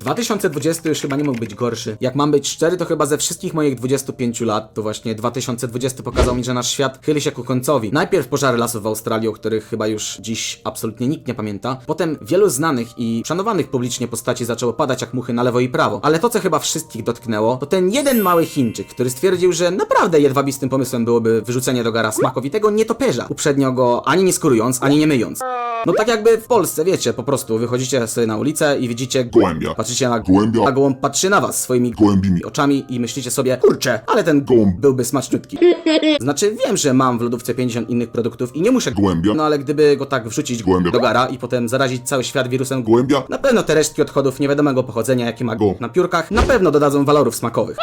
2020 już chyba nie mógł być gorszy. Jak mam być szczery, to chyba ze wszystkich moich 25 lat, to właśnie 2020 pokazał mi, że nasz świat chyli się ku końcowi. Najpierw pożary lasów w Australii, o których chyba już dziś absolutnie nikt nie pamięta. Potem wielu znanych i szanowanych publicznie postaci zaczęło padać jak muchy na lewo i prawo. Ale to, co chyba wszystkich dotknęło, to ten jeden mały Chińczyk, który stwierdził, że naprawdę jedwabistym pomysłem byłoby wyrzucenie do gara smakowitego nietoperza, uprzednio go ani nie skurując, ani nie myjąc. No tak jakby w Polsce, wiecie, po prostu wychodzicie sobie na ulicę i widzicie Gołębia. Patrzycie na Gołębia. a gołąb patrzy na was swoimi Gołębimi. oczami i myślicie sobie, kurczę, ale ten Gołąb. byłby smaczniutki. Znaczy, wiem, że mam w lodówce 50 innych produktów i nie muszę Gołębia. No ale gdyby go tak wrzucić Gołębia. do gara i potem zarazić cały świat wirusem Gołębia. na pewno te resztki odchodów niewiadomego pochodzenia, jakie ma Go. na piórkach, na pewno dodadzą walorów smakowych.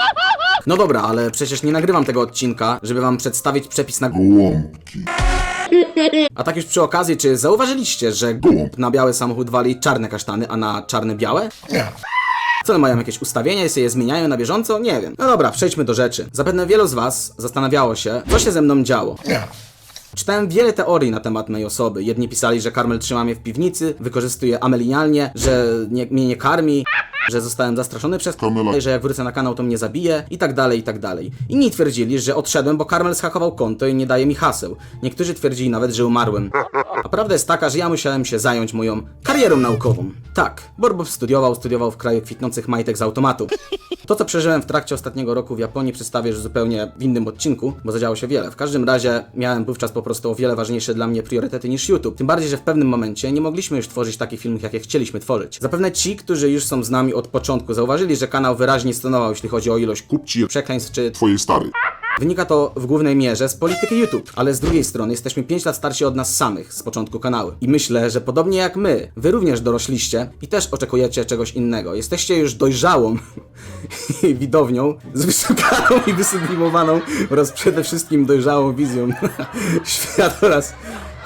No dobra, ale przecież nie nagrywam tego odcinka, żeby wam przedstawić przepis na Gołąbki. A tak już przy okazji, czy zauważyliście, że Gołąb. na biały samochód wali czarne kasztany, a na czarne białe? Nie. Co mają jakieś ustawienia i sobie je zmieniają na bieżąco? Nie wiem. No dobra, przejdźmy do rzeczy. Zapewne wielu z was zastanawiało się, co się ze mną działo. Nie. Czytałem wiele teorii na temat mojej osoby. Jedni pisali, że Karmel trzyma mnie w piwnicy, wykorzystuje amelialnie, że nie, mnie nie karmi, że zostałem zastraszony przez Karmela. że jak wrócę na kanał, to mnie zabije i tak dalej, i tak dalej. Inni twierdzili, że odszedłem, bo Karmel schakował konto i nie daje mi haseł. Niektórzy twierdzili nawet, że umarłem. A prawda jest taka, że ja musiałem się zająć moją karierą naukową. Tak, Borbow studiował, studiował w kraju kwitnących majtek z automatu. To, co przeżyłem w trakcie ostatniego roku w Japonii, przedstawię już zupełnie w innym odcinku, bo zadziało się wiele. W każdym razie miałem wówczas po prostu o wiele ważniejsze dla mnie priorytety niż YouTube. Tym bardziej, że w pewnym momencie nie mogliśmy już tworzyć takich filmów, jakie chcieliśmy tworzyć. Zapewne ci, którzy już są z nami od początku, zauważyli, że kanał wyraźnie stonował, jeśli chodzi o ilość Kupci przekleństw czy twojej starej. Wynika to w głównej mierze z polityki YouTube, ale z drugiej strony jesteśmy 5 lat starsi od nas samych z początku kanału. I myślę, że podobnie jak my, wy również dorośliście i też oczekujecie czegoś innego. Jesteście już dojrzałą widownią z wyszukaną i wysublimowaną oraz przede wszystkim dojrzałą wizją świata oraz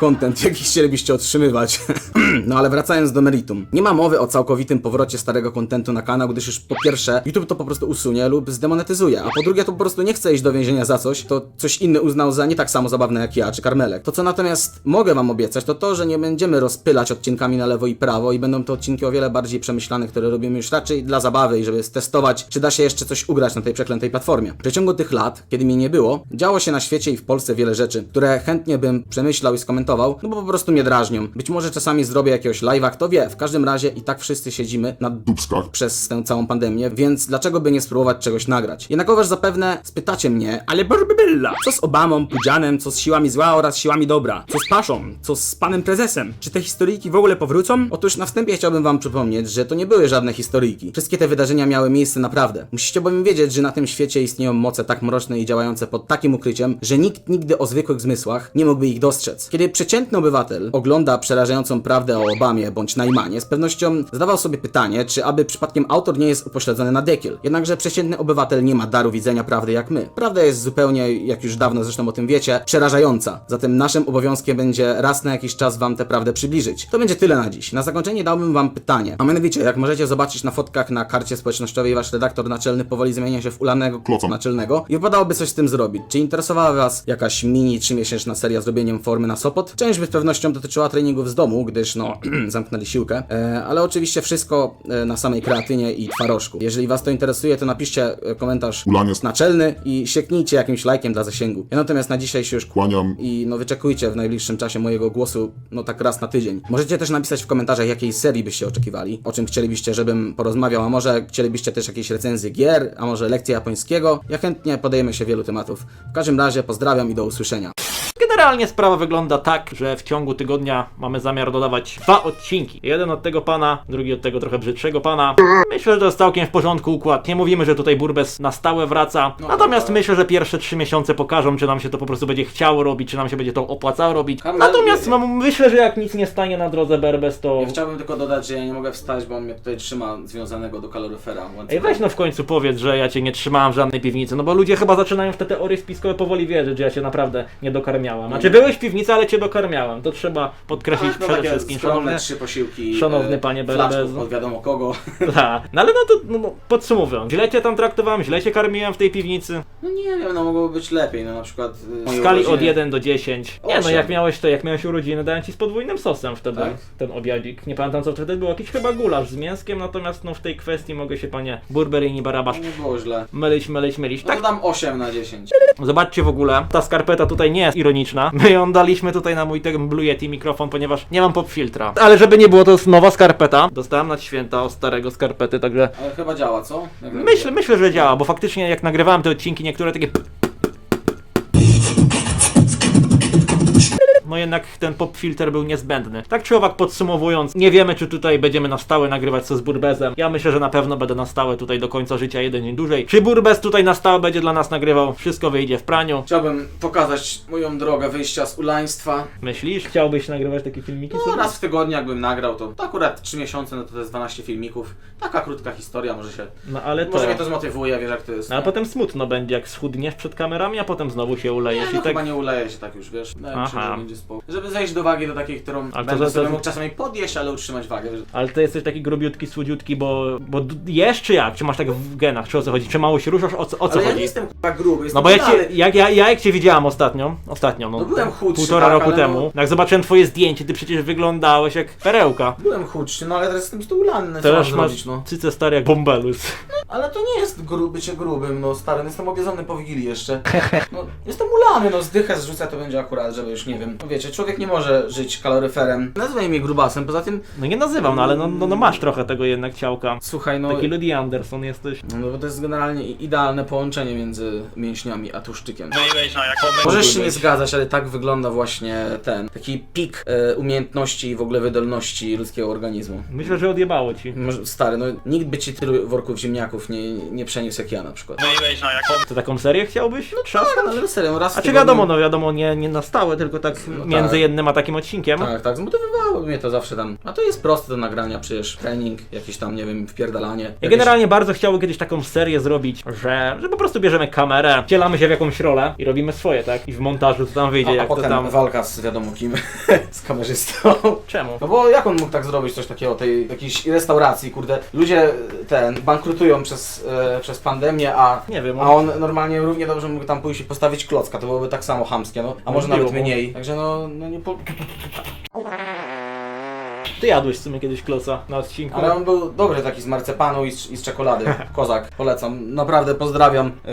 content, jaki chcielibyście otrzymywać. no ale wracając do meritum. Nie ma mowy o całkowitym powrocie starego kontentu na kanał, gdyż już po pierwsze YouTube to po prostu usunie lub zdemonetyzuje, a po drugie to po prostu nie chce iść do więzienia za coś, to coś inny uznał za nie tak samo zabawne jak ja czy Karmelek. To co natomiast mogę wam obiecać, to to, że nie będziemy rozpylać odcinkami na lewo i prawo i będą to odcinki o wiele bardziej przemyślane, które robimy już raczej dla zabawy i żeby stestować, czy da się jeszcze coś ugrać na tej przeklętej platformie. W przeciągu tych lat, kiedy mnie nie było, działo się na świecie i w Polsce wiele rzeczy, które chętnie bym przemyślał i skomentował, no bo po prostu mnie drażnią. Być może czasami zrobię jakiegoś live'a, kto wie. W każdym razie i tak wszyscy siedzimy na Dubskach. przez tę całą pandemię, więc dlaczego by nie spróbować czegoś nagrać? Jednakowoż zapewne spytacie mnie, ale Barbybylla, co z Obamą, Pudzianem, co z siłami zła oraz siłami dobra? Co z Paszą? Co z panem prezesem? Czy te historyjki w ogóle powrócą? Otóż na wstępie chciałbym wam przypomnieć, że to nie były żadne historyjki. Wszystkie te wydarzenia miały miejsce naprawdę. Musicie bowiem wiedzieć, że na tym świecie istnieją moce tak mroczne i działające pod takim ukryciem, że nikt nigdy o zwykłych zmysłach nie mógłby ich dostrzec. Kiedy przeciętny obywatel ogląda przerażającą prawdę o Obamie bądź Najmanie, z pewnością zadawał sobie pytanie, czy aby przypadkiem autor nie jest upośledzony na dekiel. Jednakże przeciętny obywatel nie ma daru widzenia prawdy jak my. Prawda jest zupełnie, jak już dawno zresztą o tym wiecie, przerażająca. Zatem naszym obowiązkiem będzie raz na jakiś czas wam tę prawdę przybliżyć. To będzie tyle na dziś. Na zakończenie dałbym wam pytanie. A mianowicie, jak możecie zobaczyć na fotkach na karcie społecznościowej, wasz redaktor naczelny powoli zamienia się w ulanego Kloca. naczelnego i wypadałoby coś z tym zrobić. Czy interesowała was jakaś mini trzymiesięczna seria zrobieniem formy na Sopot? Część by z pewnością dotyczyła treningów z domu, gdyż no, zamknęli siłkę, e, ale oczywiście wszystko e, na samej kreatynie i twarożku. Jeżeli was to interesuje, to napiszcie e, komentarz Ulanie. naczelny i sieknijcie jakimś lajkiem dla zasięgu. Ja natomiast na dzisiaj się już Kłaniam. i no wyczekujcie w najbliższym czasie mojego głosu, no tak raz na tydzień. Możecie też napisać w komentarzach, jakiej serii byście oczekiwali, o czym chcielibyście, żebym porozmawiał, a może chcielibyście też jakieś recenzje gier, a może lekcje japońskiego. Ja chętnie podejmę się wielu tematów. W każdym razie pozdrawiam i do usłyszenia. Generalnie sprawa wygląda tak, że w ciągu tygodnia mamy zamiar dodawać dwa odcinki. Jeden od tego pana, drugi od tego trochę brzydszego pana. Myślę, że to jest całkiem w porządku układ. Nie mówimy, że tutaj Burbes na stałe wraca. Natomiast myślę, że pierwsze trzy miesiące pokażą, czy nam się to po prostu będzie chciało robić, czy nam się będzie to opłacało robić. Natomiast no, myślę, że jak nic nie stanie na drodze Berbes, to... chciałbym tylko dodać, że ja nie mogę wstać, bo on mnie tutaj trzyma związanego do kaloryfera. Ej, weź no w końcu powiedz, że ja cię nie trzymałem w żadnej piwnicy, no bo ludzie chyba zaczynają w te teorie spiskowe powoli wierzyć, że ja cię naprawdę nie dokarmiałem. Dokarmiałem. Znaczy byłeś w piwnicy, ale cię dokarmiałem. To trzeba podkreślić Tak, no przede wszystkim. Szanowny, trzy posiłki. szanowny e, panie Berebezu. od wiadomo kogo. Tak. No ale no to no, no, podsumowując, źle cię tam traktowałem, źle cię karmiłem w tej piwnicy. No nie wiem, no mogłoby być lepiej, no na przykład... e, W skali od 1 do 10. Nie no, jak miałeś to, jak miałeś urodziny, dałem ci z podwójnym sosem wtedy Tak? ten obiadzik. Nie pamiętam co wtedy było, jakiś chyba gulasz z mięskiem, natomiast no w tej kwestii mogę się panie Burberini Barabasz No Nie było źle. mylić, mylić, mylić. No Tak, dam 8 na 10. zobaczcie w ogóle, ta skarpeta tutaj nie jest ironiczna. My ją daliśmy tutaj na mój ten Blue Yeti mikrofon, ponieważ nie mam pop filtra. Ale żeby nie było, to jest nowa skarpeta. Dostałem na święta od starego skarpety, także Ale chyba działa, co? Jak myślę, myślę, że działa, bo faktycznie jak nagrywałem te odcinki, niektóre takie no jednak ten pop filter był niezbędny. Tak czy owak podsumowując, nie wiemy czy tutaj będziemy na stałe nagrywać co z Burbezem. Ja myślę, że na pewno będę na stałe tutaj do końca życia jeden dzień dłużej. Czy Burbez tutaj na stałe będzie dla nas nagrywał? Wszystko wyjdzie w praniu. Chciałbym pokazać moją drogę wyjścia z ulaństwa. Myślisz? Chciałbyś nagrywać takie filmiki? No sobie? raz w tygodniu jakbym nagrał, to, to akurat 3 miesiące, no to to jest 12 filmików. Taka krótka historia, może się... No ale to... Może mnie to zmotywuje, wiesz jak to jest. No a nie? potem smutno będzie jak schudniesz przed kamerami, a potem znowu się Nie, ulejesz no i tak... chyba nie uleje się tak już, wiesz. No, Aha. będzie spoko. Żeby zejść do wagi do takiej, którą Ale to będę sobie to- mógł czasami podjeść, ale utrzymać wagę. Ale ty jesteś taki grubiutki, słodziutki, bo, bo jesz czy jak? Czy masz tak w genach? Czy o co chodzi? Czy mało się ruszasz? O co, o co Ale ja chodzi? nie jestem chyba gruby, jestem No bo ja, cię, jak, ja, ja jak cię widziałam ostatnio, ostatnio, no, No byłem chudszy, półtora tak, roku temu, no- jak zobaczyłem twoje zdjęcie, ty przecież wyglądałeś jak perełka. Byłem chudszy, no ale teraz jestem stulany, co masz zrobić, no. cyce stare jak bombelus. Ale to nie jest gru, bycie grubym, no stary, jestem obiedzony po Wigilii jeszcze. No, jestem ulany, no zdychę zrzucę to będzie akurat, żeby już, nie wiem. No wiecie, człowiek nie może żyć kaloryferem. Nazywaj mnie grubasem, poza tym, No nie nazywam, no ale no, no, no masz trochę tego jednak ciałka. słuchaj, no... Taki Ludie Anderson jesteś. No bo to jest generalnie i- idealne połączenie między mięśniami a tłuszczykiem. Byłeś na jaką Możesz się nie zgadzać, ale tak wygląda właśnie ten, taki pik e, umiejętności i w ogóle wydolności ludzkiego organizmu. Myślę, że odjebało ci. Może, stary, no nikt by ci tylu worków ziemniaków nie, nie przeniósł jak ja na przykład. Byłeś na jaką To taką serię chciałbyś? No Tak, ale serio, raz w A czy tygodniu- wiadomo, no wiadomo, nie, nie na stałe, tylko tak No między tak. jednym a takim odcinkiem. Tak, tak, zmotywowało mnie to zawsze tam. A to jest proste do nagrania, przecież trening, jakieś tam, nie wiem, wpierdalanie. Ja jakieś- generalnie bardzo chciałbym kiedyś taką serię zrobić, że, że po prostu bierzemy kamerę, wcielamy się w jakąś rolę i robimy swoje, tak? I w montażu co tam wyjdzie, a, a jak to potem tam... walka z wiadomo kim, z kamerzystą. Czemu? No bo jak on mógł tak zrobić coś takiego, tej jakiejś restauracji, kurde. Ludzie ten, bankrutują przez, e, przez pandemię, a, Nie wiem, a on normalnie równie dobrze mógł tam pójść i postawić klocka, to byłoby tak samo chamskie, no. A może nawet mniej. Także no, no nie po... Ty jadłeś w sumie kiedyś kloca na odcinku. Ale on był dobry taki z marcepanu i z, i z czekolady. Kozak, polecam. Naprawdę pozdrawiam yy,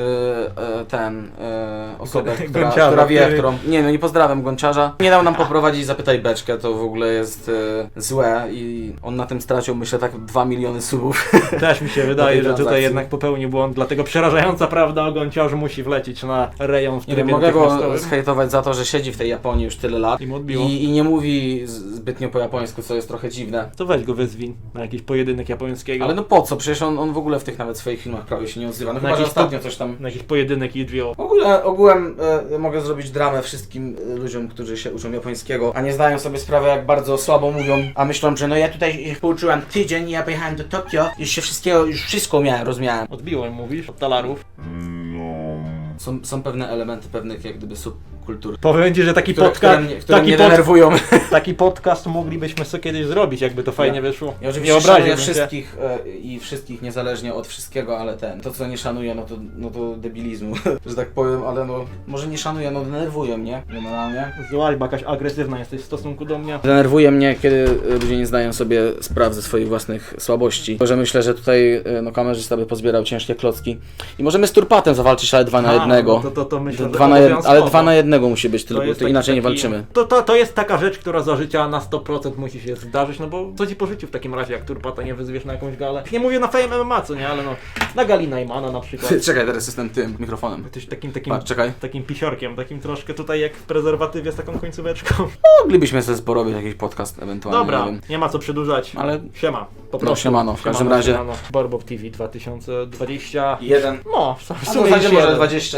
yy, ten yy, osobę, która, Gąciarza, która wie, który- którą. Nie no, nie pozdrawiam Gąciarza. Nie dał nam poprowadzić Zapytaj Beczkę, to w ogóle jest yy, złe i on na tym stracił myślę tak 2 miliony subów. Też mi się tej wydaje, że tutaj transakcji. jednak popełnił błąd, dlatego przerażająca prawda o gąciarzu musi wlecieć na rejon w Nie wiem, trybie mogę go natychmiastowym. zhejtować za to, że siedzi w tej Japonii już tyle lat I mu odbiło. i, i nie mówi z- zbytnio po japońsku, co jest trochę dziwne. To weź go wyzwin na jakiś pojedynek japońskiego. Ale no po co? Przecież on, on w ogóle w tych nawet swoich filmach prawie się nie odzywa. No Na chyba, że jakiś ostatnio coś tam Na jakiś pojedynek HBO. W ogóle ogółem e, mogę zrobić dramę wszystkim e, ludziom, którzy się uczą japońskiego, a nie zdają sobie sprawy, jak bardzo słabo mówią, a myślą, że no ja tutaj ich pouczyłem tydzień i ja pojechałem do Tokio, już się wszystkiego, już wszystko miałem, rozumiałem. Odbiłem, mówisz, od talarów. Są, są pewne elementy pewnych jak gdyby subkultur, Powiem ci, że taki które, które podcast, mnie, które taki, mnie pod, denerwują. taki podcast moglibyśmy sobie kiedyś zrobić, jakby to fajnie wyszło. Ja oczywiście nie szanuję obraziłbym się. wszystkich e, i wszystkich niezależnie od wszystkiego, ale ten, to co nie szanuję, no to, no to debilizmu, że tak powiem, ale no, może nie szanuję, no denerwują mnie, generalnie. Złaś, bo jakaś agresywna jesteś w stosunku do mnie. Denerwuje mnie, kiedy ludzie nie zdają sobie sprawy ze swoich własnych słabości. Bo że myślę, że tutaj e, no, kamerzysta by pozbierał ciężkie klocki. I możemy z turpatem zawalczyć, ale dwa na A, jednego. no to, to, to myślę, dwa na. Ale dwa na jednego musi być tylko, to, jest taki- inaczej nie taki- walczymy. To, to, to jest taka rzecz, która za życia na 100% musi się zdarzyć, no bo co ci po życiu w takim razie, jak turpata nie wyzwiesz na jakąś galę? Nie mówię na Fame MMA, co nie, ale no, na gali Najmana na przykład. Czekaj, teraz jestem tym mikrofonem. Jesteś takim, takim, Patrz, czekaj. takim pisiorkiem, takim troszkę tutaj jak w prezerwatywie z taką końcóweczką. Moglibyśmy sobie porobić jakiś podcast ewentualnie, Dobra, nie nie ma co przedłużać. Ale Siema, po No, prostu. siemano, w każdym razie. Siemano. Borbow TV 2020. jeden. No, w A sumie to będzie już może jeden. 20.